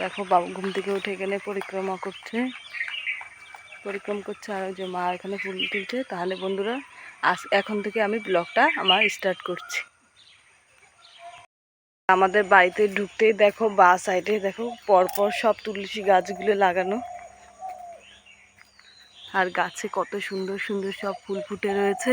দেখো বাবু ঘুম থেকে উঠে এখানে পরিক্রমা করছে। পরিক্রমা করছে আর যে মা এখানে ফুল তুলছে। তাহলে বন্ধুরা, আজ এখন থেকে আমি ব্লগটা আমার স্টার্ট করছি। আমাদের বাড়িতে ঢুকতেই দেখো, বা সাইডে দেখো, পরপর সব তুলসী গাছগুলো লাগানো। আর গাছে কত সুন্দর সুন্দর সব ফুল ফুটে রয়েছে।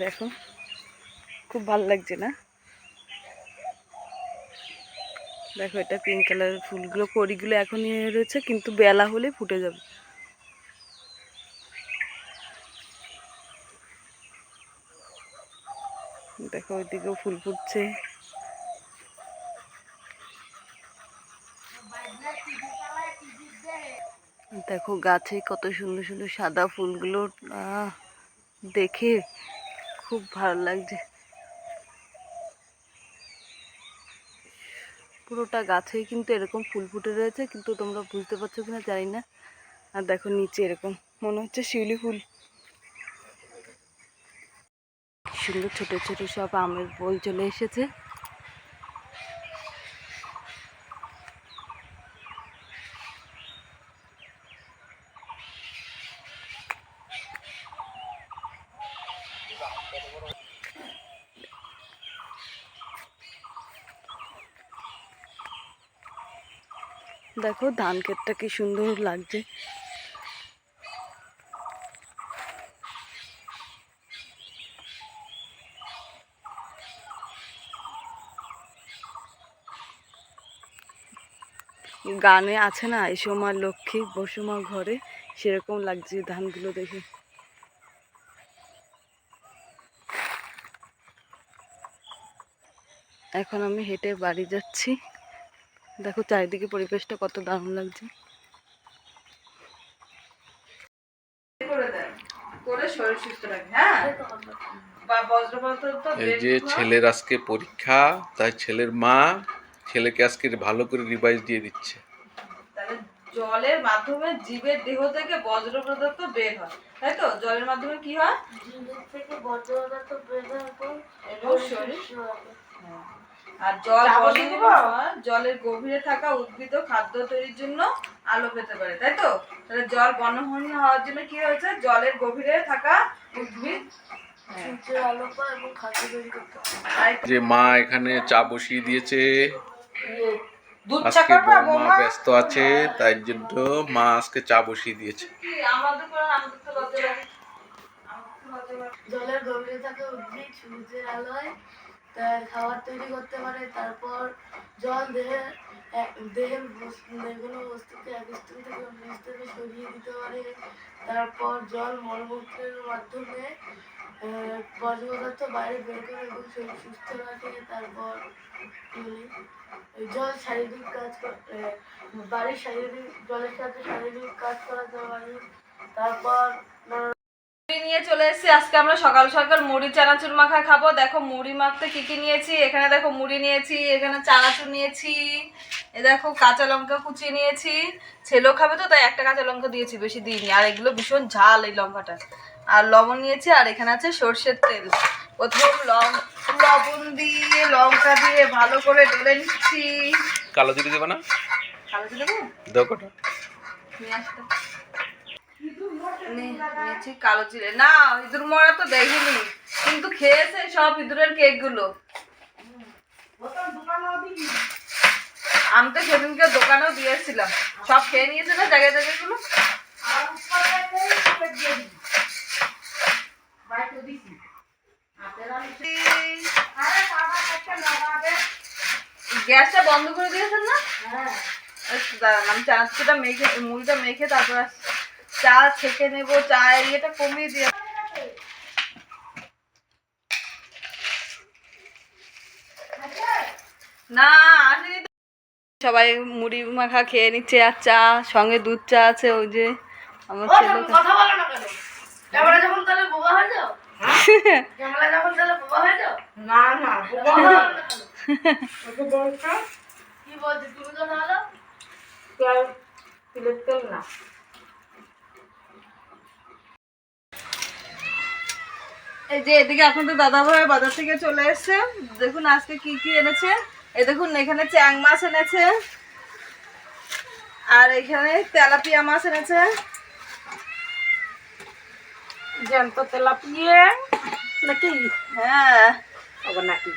দেখো, খুব ভালো লাগছে না? দেখো, এটা পিঙ্ক কালারের ফুলগুলো, কড়িগুলো এখনই রয়েছে, কিন্তু বেলা হলে ফুটে যাবে। দেখো, ওইদিকেও ফুল ফুটছে। দেখো, গাছে কত সুন্দর সুন্দর সাদা ফুলগুলো দেখে খুব ভালো লাগছে। পুরোটা গাছেই কিন্তু এরকম ফুল ফুটে রয়েছে, কিন্তু তোমরা বুঝতে পারছ কিনা জানি না। আর দেখো নিচে এরকম, মনে হচ্ছে শিউলি ফুল। সুন্দর ছোট ছোট সব আমের বই চলে এসেছে। দেখো ধান ক্ষেতটা কি সুন্দর লাগছে। গানে আছে না, এসো মা লক্ষ্মী, বসো মা ঘরে, সেরকম লাগছে ধানগুলো দেখে। এখন আমি হেঁটে বাড়ি যাচ্ছি। দেখো চারিদিকে পরিবেশটা কত দারুণ লাগছে। করে দেয় করে শরীর সুস্থ রাখে হ্যাঁ? বা বজ্রপাত তো এই যে ছেলের আজকে পরীক্ষা তাই ছেলের মা ছেলেকে আজকে ভালো করে রিভাইজ দিয়ে দিচ্ছে। জলের মাধ্যমে জীবের দেহ থেকে বজ্র পদার্থ বের হয় তাই তো? জলের মাধ্যমে কি হয়? জীবের থেকে বজ্র পদার্থ বের হ্যাঁ। আর জল জলের গভীরে থাকা উদ্ভিদ খাদ্য তৈরির জন্য আলো পেতে পারে তাই তো? তাহলে জল বনহীন হওয়ার জন্য কি হয়েছে? জলের গভীরে থাকা উদ্ভিদ। হ্যাঁ, সূর্যের আলো পায় এবং খাদ্য তৈরি করতে পারে। তাই যে মা এখানে চা বসিয়ে দিয়েছে। দুধ চা আজকে করবে বৌমা ব্যস্ত আছে তাই জন্য মা আজকে চা বসিয়ে দিয়েছে। জলের গভীরে থাকা উদ্ভিদ সূর্যের আলোয় খাবার তৈরি করতে পারে, তারপর জল দেহের দেহের যেগুলো বস্তুকে এক স্থান থেকে অন্য স্থানে সরিয়ে দিতে পারে, তারপর জল মলমূত্রের মাধ্যমে বর্জ্য পদার্থ বাইরে বের করে এবং শরীর সুস্থ রাখে, তারপর এই জল শারীরিক কাজ বাড়ির শারীরিক, জলের সাথে শারীরিক কাজ করাতে পারে, তারপর নিয়ে চলে এসেছি। আজকে আমরা সকাল সকাল মুড়ি চানাচুর মাখা খাব। দেখো মুড়ি মাখতে কি কি নিয়েছি? এখানে দেখো মুড়ি নিয়েছি এখানে চানাচুর নিয়েছি এ দেখো কাঁচা লঙ্কা কুচিয়ে নিয়েছি। ছেলেও খাবে তো তাই একটা কাঁচা লঙ্কা দিয়েছি বেশি দিইনি। আর এগুলো ভীষণ ঝাল এই লঙ্কাটা। আর লবণ নিয়েছি আর এখানে আছে সর্ষের তেল। প্রথম লং লবণ দিয়ে লঙ্কা দিয়ে ভালো করে ডলে নিচ্ছি। কালো জিরে দেবে না? কালো জিরে দেবো? কটা। নিয়ে আসতে নে- নিয়েছি কালো জিরে। না ইঁদুর মরা তো দেখিনি। কিন্তু খেয়েছে সব ইঁদুরের কেকগুলো আমি তো সেদিনকে দোকানেও দিয়েছিলাম। সব খেয়ে নিয়েছে না জায়গায় জায়গায়গুলো গ্যাসটা বন্ধ করে দিয়েছেন না? একটু দাঁড়ান আমি চানাচুরটা মেখে মুড়িটা মেখে তারপর আসছি। চা ছেঁকে নেব চা ইয়েটা কমিয়ে দিয়ে না আসেনি সবাই মুড়ি মাখা খেয়ে নিচ্ছে আর চা সঙ্গে দুধ চা আছে ওই যে আমার ছেলে কথা বলো না কেন? যখন তাহলে বোবা হয়ে যাও? যখন তাহলে বোবা হয়ে যাও? না না। বোবা হও না কেন? কি বলছি? তুমি কথা বলো এই যে এদিকে আপনাদের দাদা ভাই বাজার থেকে চলে এসেছে। দেখুন আজকে কি কি এনেছে। এই দেখুন এখানে চ্যাং মাছ এনেছে। আর এখানে তেলাপিয়া মাছ এনেছে। জ্যান্ত তেলাপিয়ে। নাকি? হ্যাঁ। নাকি?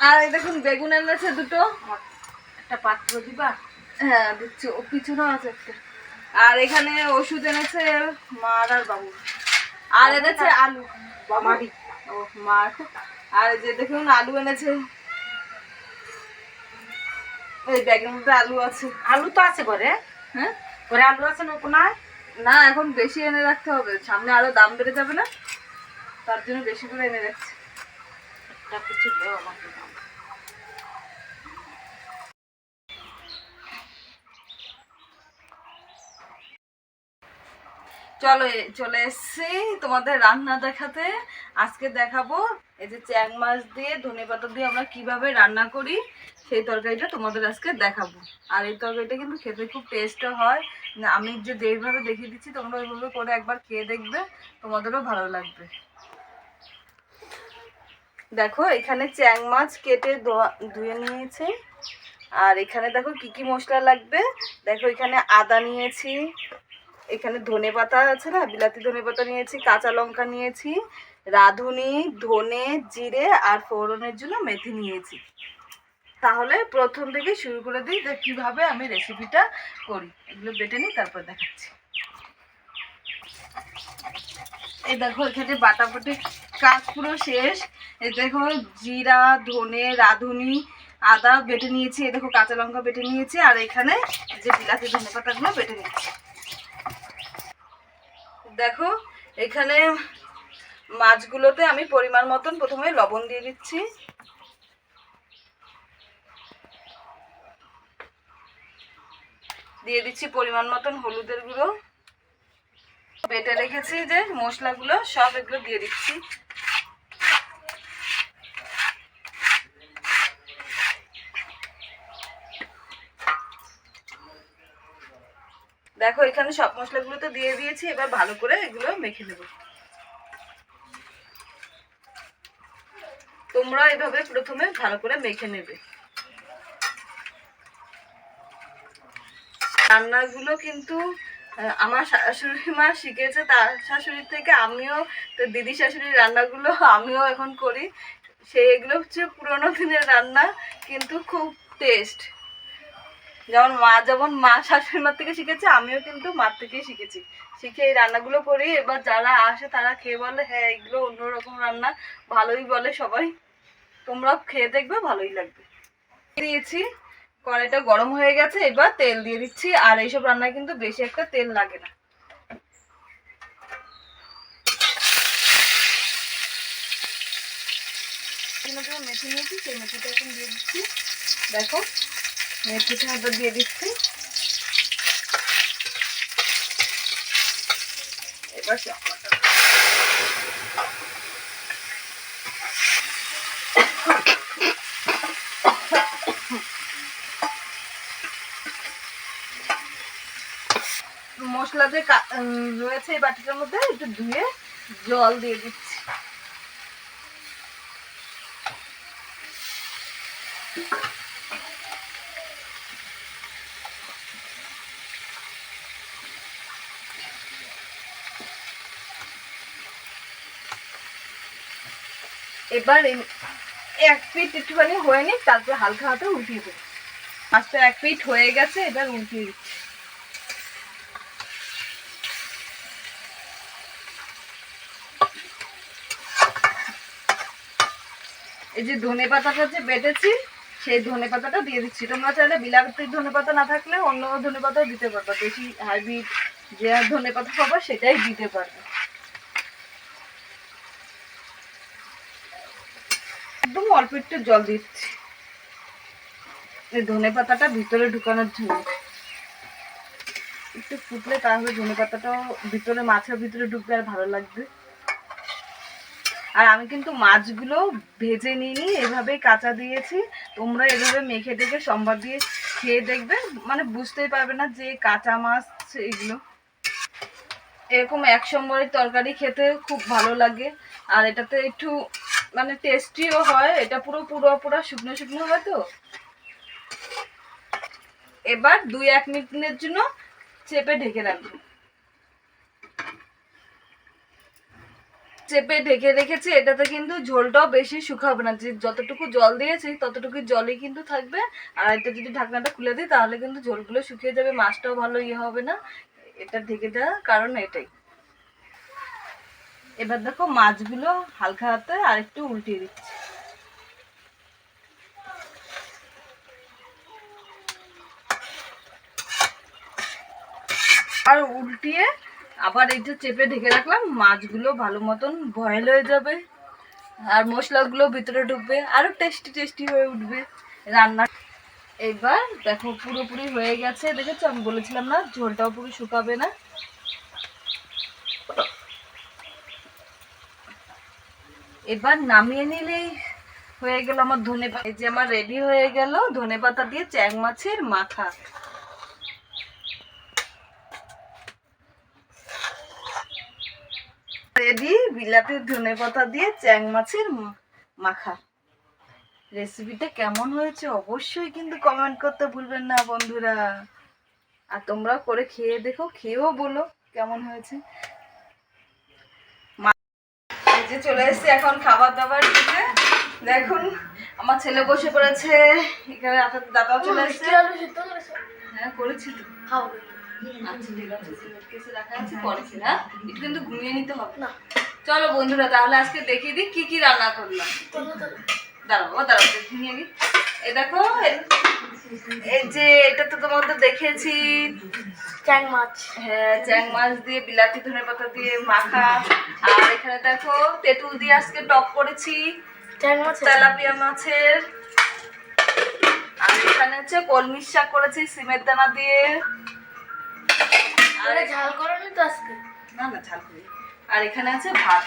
আর এই দেখুন বেগুন এনেছে দুটো। একটা পাত্র দিবা? হ্যাঁ দিচ্ছি। ও পিছনে আছে একটা। আর এখানে ওষুধ এনেছে মার আর বাবু। আর এনেছে আলু। বাবারি ও মার আর যে দেখুন আলু এনেছে। এই ব্যাগের মধ্যে আলু আছে। আলু তো আছে ঘরে। হ্যাঁ? ঘরে আলু আছে না কোনায় না এখন বেশি এনে রাখতে হবে। সামনে আরও দাম বেড়ে যাবে না? তার জন্য বেশি করে এনে রাখছি। একটা কিছু দেও আমাকে। চলো চলে এসছি তোমাদের রান্না দেখাতে। আজকে দেখাবো এই যে চ্যাং মাছ দিয়ে, ধনে পাতা দিয়ে আমরা কীভাবে রান্না করি, সেই তরকারিটা তোমাদের আজকে দেখাবো। আর এই তরকারিটা কিন্তু খেতে খুব টেস্টও হয়। আমি যে যেইভাবে দেখিয়ে দিচ্ছি, তোমরা ওইভাবে করে একবার খেয়ে দেখবে, তোমাদেরও ভালো লাগবে। দেখো, এখানে চ্যাং মাছ কেটে ধুয়ে নিয়েছে। আর এখানে দেখো কি কি মশলা লাগবে? দেখো, এখানে আদা নিয়েছি এখানে ধনে পাতা আছে না? বিলাতি ধনে পাতা নিয়েছি, কাঁচা লঙ্কা নিয়েছি, রাঁধুনি, ধনে, জিরে আর ফোড়নের জন্য মেথি নিয়েছি। তাহলে প্রথম থেকে শুরু করে দিই যে কীভাবে আমি রেসিপিটা করি। এগুলো বেটে নিই, তারপর দেখাচ্ছি। এই দেখো, এখানে বাটাবাটি কাজ পুরো শেষ। এই দেখো, জিরা, ধনে, রাঁধুনি, আদা বেটে নিয়েছি। এই দেখো, কাঁচা লঙ্কা বেটে নিয়েছি। আর এখানে যে বিলাতি ধনে পাতাগুলো বেটে নিয়েছি। দেখো, এখানে মাছগুলোতে আমি পরিমাণ মতন প্রথমে লবণ দিয়ে দিচ্ছি। দিয়ে দিচ্ছি পরিমাণ মতন হলুদের গুঁড়ো। বেটে রেখেছি যে মশলাগুলো, সব এগুলো দিয়ে দিচ্ছি। দেখো, এখানে সব মশলাগুলো তো দিয়ে দিয়েছি, এবার ভালো করে এগুলো মেখে নেব। তোমরা এভাবে প্রথমে ভালো করে মেখে নেবে। রান্নাগুলো কিন্তু আমার শাশুড়ি মা শিখেছে, তার শাশুড়ির থেকে আমিও, তো দিদি শাশুড়ির রান্নাগুলো আমিও এখন করি। সেইগুলো হচ্ছে পুরোনো দিনের রান্না, কিন্তু খুব টেস্ট যেমন মা যেমন মা শাশুড়ি মার থেকে শিখেছে, আমিও কিন্তু মার থেকেই শিখেছি। শিখে এই রান্নাগুলো করি, এবার যারা আসে তারা খেয়ে বলে হ্যাঁ এগুলো অন্যরকম রান্না, ভালোই বলে সবাই। তোমরাও খেয়ে দেখবে, ভালোই লাগবে। দিয়েছি, কড়াইটা গরম হয়ে গেছে, এবার তেল দিয়ে দিচ্ছি, আর এইসব রান্নায় কিন্তু বেশি একটা তেল লাগে না। মেথি নিয়েছি, সেই মেথিটা এখন দিয়ে দিচ্ছি। দেখো মেথিটা এবার দিয়ে দিচ্ছি। এবার মশলা যে রয়েছে এই বাটিটার মধ্যে একটু ধুয়ে জল দিয়ে দিচ্ছি। এবার এক পিঠ একটুখানি হয়ে নিক, তারপর হালকা হাতে উল্টিয়ে দেবো। মাছটা এক পিঠ হয়ে গেছে, এবার উল্টিয়ে দিচ্ছি। এই যে ধনে পাতাটা যে বেটেছি, সেই ধনে পাতাটা দিয়ে দিচ্ছি। তোমরা চাইলে বিলাতির ধনে পাতা না থাকলে অন্য ধনে পাতাও দিতে পারবে। বেশি হাইব্রিড যে ধনে পাতা পাবা, সেটাই দিতে পারবে। একদম অল্প একটু জল দিচ্ছি। এই ধনে পাতাটা ভিতরে ঢুকানোর জন্য। একটু ফুটলে তাহলে ধনে পাতাটাও ভিতরে, মাছের ভিতরে ঢুকবে আর ভালো লাগবে। আর আমি কিন্তু মাছগুলো ভেজে নিয়ে এভাবেই কাঁচা দিয়েছি। তোমরা এভাবে মেখে টেখে সম্বাদ দিয়ে খেয়ে দেখবে। মানে বুঝতেই পারবে না যে কাঁচা মাছ এগুলো। এরকম এক সম্বরের তরকারি খেতে খুব ভালো লাগে। আর এটাতে একটু মানে টেস্টিও হয়, এটা পুরো পুরো পুরো শুকনো শুকনো হয় তো। এবার দুই, এক মিনিটের জন্য চেপে ঢেকে রাখব। চেপে ঢেকে রেখেছি, এটাতে কিন্তু ঝোলটাও বেশি শুকাবে না। যে যতটুকু জল দিয়েছি, ততটুকু জলই কিন্তু থাকবে। আর এটা যদি ঢাকনাটা খুলে দিই, তাহলে কিন্তু ঝোলগুলো শুকিয়ে যাবে, মাছটাও ভালো ইয়ে হবে না। এটা ঢেকে দেওয়ার কারণ এটাই। এবার দেখো মাছগুলো হালকা হাতে আর একটু উল্টিয়ে দিচ্ছি। আর উল্টিয়ে আবার এই যে চেপে ঢেকে রাখলাম, মাছগুলো ভালো মতন বয়েল হয়ে যাবে আর মশলাগুলো ভিতরে ঢুকবে, আরও টেস্টি টেস্টি হয়ে উঠবে রান্না। এবার দেখো পুরোপুরি হয়ে গেছে, দেখেছ আমি বলেছিলাম না, ঝোলটাও পুরো শুকাবে না। এবার নামিয়ে নিলেই হয়ে গেল আমার ধনে পাতা। যে আমার রেডি হয়ে গেল ধনে পাতা দিয়ে চ্যাং মাছের মাথা। রেডি বিলাতি ধনে পাতা দিয়ে চ্যাং মাছের মাখা। রেসিপিটা কেমন হয়েছে অবশ্যই কিন্তু কমেন্ট করতে ভুলবেন না বন্ধুরা। আর তোমরা করে খেয়ে দেখো, খেয়েও বলো কেমন হয়েছে। যে চলে এসেছি এখন খাবার দাবার দিতে। দেখুন আমার ছেলে বসে পড়েছে। এখানে দাদাও চলে এসেছে। হ্যাঁ করেছি তো। খাব আচ্ছা ঠিক আছে কেসে রাখা আছে পরে না। একটু কিন্তু ঘুমিয়ে নিতে হবে। না। চলো বন্ধুরা তাহলে আজকে দেখিয়ে দিই কি কি রান্না করলাম। দাঁড়াও ও দাঁড়াও গিয়ে এই দেখো এই যে এটা তো তোমাদের দেখেছি চ্যাং মাছ। হ্যাঁ চ্যাং মাছ দিয়ে বিলাতি ধনে পাতা দিয়ে মাখা। আর এখানে দেখো তেঁতুল দিয়ে আজকে টক করেছি। চ্যাং মাছ তেলাপিয়া মাছের। আর এখানে হচ্ছে কলমির শাক করেছি সিমের দানা দিয়ে। আর আরে ঝাল করনি তো আজকে? না না ঝাল করি আর এখানে আছে ভাত।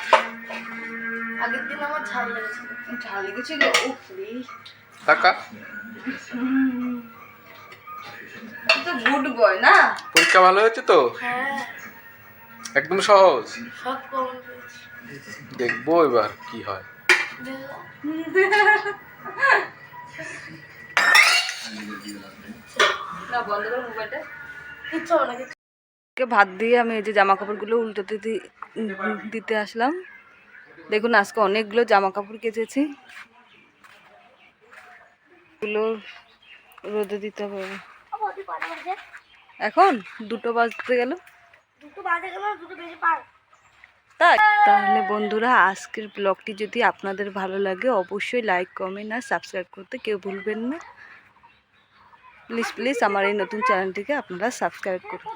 আগের দিন আমার ঝাল লেগেছিল। ঝাল লেগেছিল টাকা তো গুড বয় না? পরীক্ষা ভালো হয়েছে তো? হ্যাঁ। একদম সহজ? সব কমন দেখব এবার কি হয়। না বন্ধ করে মোবাইলটা। কিচ্ছু হবে না কিচ্ছু কে ভাত দিয়ে আমি এই যে জামা কাপড়গুলো উল্টোতে দিতে আসলাম। দেখুন আজকে অনেকগুলো জামা কাপড় কেচেছি। এগুলো রোদে দিতে হবে। এখন দুটো বাজতে গেল। দুটো বাজে গেল দুটো বেজে পার। তাই। তাহলে বন্ধুরা আজকের ব্লগটি যদি আপনাদের ভালো লাগে অবশ্যই লাইক কমেন্ট আর সাবস্ক্রাইব করতে কেউ ভুলবেন না। প্লিজ প্লিজ আমার এই নতুন চ্যানেলটিকে আপনারা সাবস্ক্রাইব করুন।